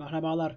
Merhabalar.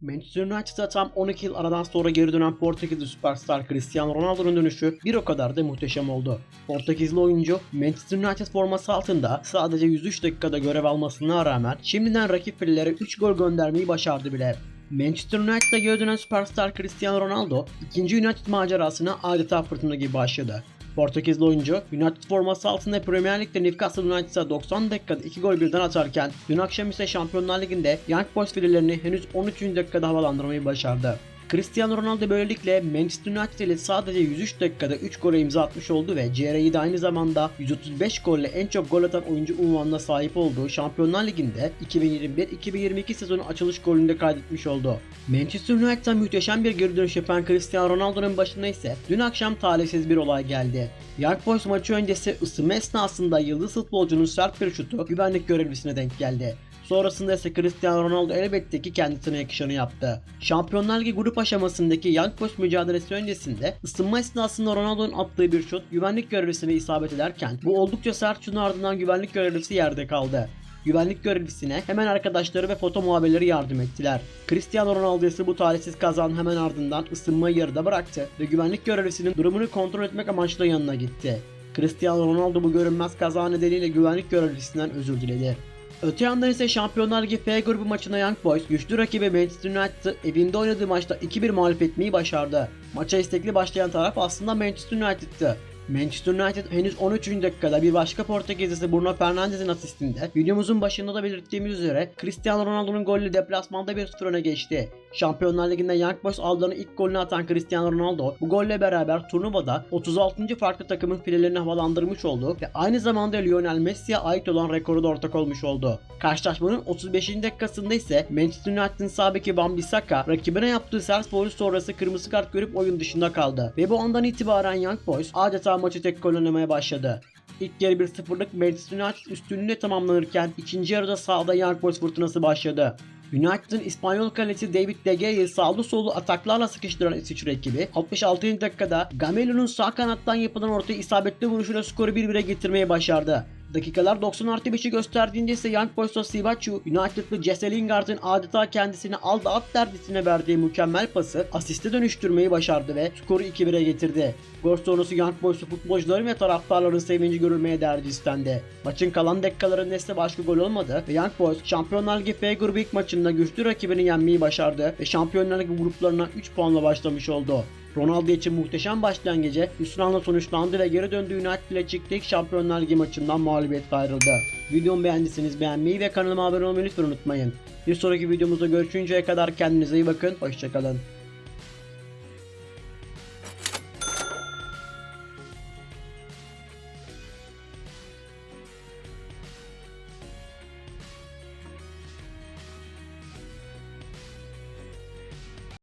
Manchester United'a tam 12 yıl aradan sonra geri dönen Portekizli süperstar Cristiano Ronaldo'nun dönüşü bir o kadar da muhteşem oldu. Portekizli oyuncu Manchester United forması altında sadece 103 dakikada görev almasına rağmen şimdiden rakip filelere 3 gol göndermeyi başardı bile. Manchester United'a geri dönen süperstar Cristiano Ronaldo ikinci United macerasına adeta fırtına gibi başladı. Portekizli oyuncu United forması altında Premier Lig'de Newcastle United'a 90 dakikada 2 gol birden atarken dün akşam ise Şampiyonlar Ligi'nde Young Boys filelerini henüz 13. dakikada havalandırmayı başardı. Cristiano Ronaldo böylelikle Manchester United ile sadece 103 dakikada 3 gole imza atmış oldu ve CR'yi de aynı zamanda 135 golle en çok gol atan oyuncu unvanına sahip olduğu Şampiyonlar Ligi'nde 2021-2022 sezonu açılış golünde kaydetmiş oldu. Manchester United'a müthişem bir geri dönüş yapan Cristiano Ronaldo'nun başına ise dün akşam talihsiz bir olay geldi. Young Boys maçı öncesi ısınma esnasında yıldız futbolcunun sert bir şutu güvenlik görevlisine denk geldi. Sonrasında ise Cristiano Ronaldo elbette ki kendisine yakışanı yaptı. Şampiyonlar Ligi grup aşamasındaki Young Boys mücadelesi öncesinde ısınma esnasında Ronaldo'nun attığı bir şut güvenlik görevlisine isabet ederken bu oldukça sert şutun ardından güvenlik görevlisi yerde kaldı. Güvenlik görevlisine hemen arkadaşları ve foto muhabirleri yardım ettiler. Cristiano Ronaldo ise bu talihsiz kazanın hemen ardından ısınmayı yarıda bıraktı ve güvenlik görevlisinin durumunu kontrol etmek amaçlı yanına gitti. Cristiano Ronaldo bu görünmez kaza nedeniyle güvenlik görevlisinden özür diledi. Öte yandan ise Şampiyonlar Ligi F grubu maçında Young Boys güçlü rakibi Manchester United'ı evinde oynadığı maçta 2-1 mağlup etmeyi başardı. Maça istekli başlayan taraf aslında Manchester United'tı. Manchester United henüz 13. dakikada bir başka Portekizlisi Bruno Fernandes'in asistinde videomuzun başında da belirttiğimiz üzere Cristiano Ronaldo'nun golü deplasmanda 1-0 öne geçti. Şampiyonlar Ligi'nde Young Boys aldığını ilk golünü atan Cristiano Ronaldo bu golle beraber turnuvada 36. farklı takımın filelerini havalandırmış oldu ve aynı zamanda Lionel Messi'ye ait olan rekoru da ortak olmuş oldu. Karşılaşmanın 35. dakikasında ise Manchester United'ın sağ beki Van Bissaka rakibine yaptığı sert foul sonrası kırmızı kart görüp oyun dışında kaldı ve bu andan itibaren Young Boys adeta maçı tek gol oynamaya başladı. İlk yarı 1-0'lık Manchester United üstünlüğüne tamamlanırken ikinci yarıda sahada Young Boys fırtınası başladı. United'ın İspanyol kaleci David De Gea'yı sağlı sollu ataklarla sıkıştıran İsviçre ekibi 66. dakikada Gamelo'nun sağ kanattan yapılan ortaya isabetli vuruşuyla skoru 1-1'e getirmeyi başardı. Dakikalar 90 artı 5'i gösterdiğinde ise Young Boys'ta Sivachu, United'lı Jesse Lingard'ın adeta kendisini al da at derdisine verdiği mükemmel pası asiste dönüştürmeyi başardı ve skoru 2-1'e getirdi. Gol sonrası Young Boys'lu futbolcuların ve taraftarların sevinci görülmeye değerli istendi. Maçın kalan dakikalarında ise başka gol olmadı ve Young Boys Şampiyonlar Ligi F grubu ilk maçında güçlü rakibini yenmeyi başardı ve Şampiyonlar Ligi gruplarına 3 puanla başlamış oldu. Ronaldo için muhteşem başlayan gece hüsranla sonuçlandı ve geri döndüğü United ile çıktı ilk Şampiyonlar Ligi maçından mağlubiyetle ayrıldı. Videomu beğendiyseniz beğenmeyi ve kanalıma abone olmayı lütfen unutmayın. Bir sonraki videomuzda görüşünceye kadar kendinize iyi bakın, hoşçakalın.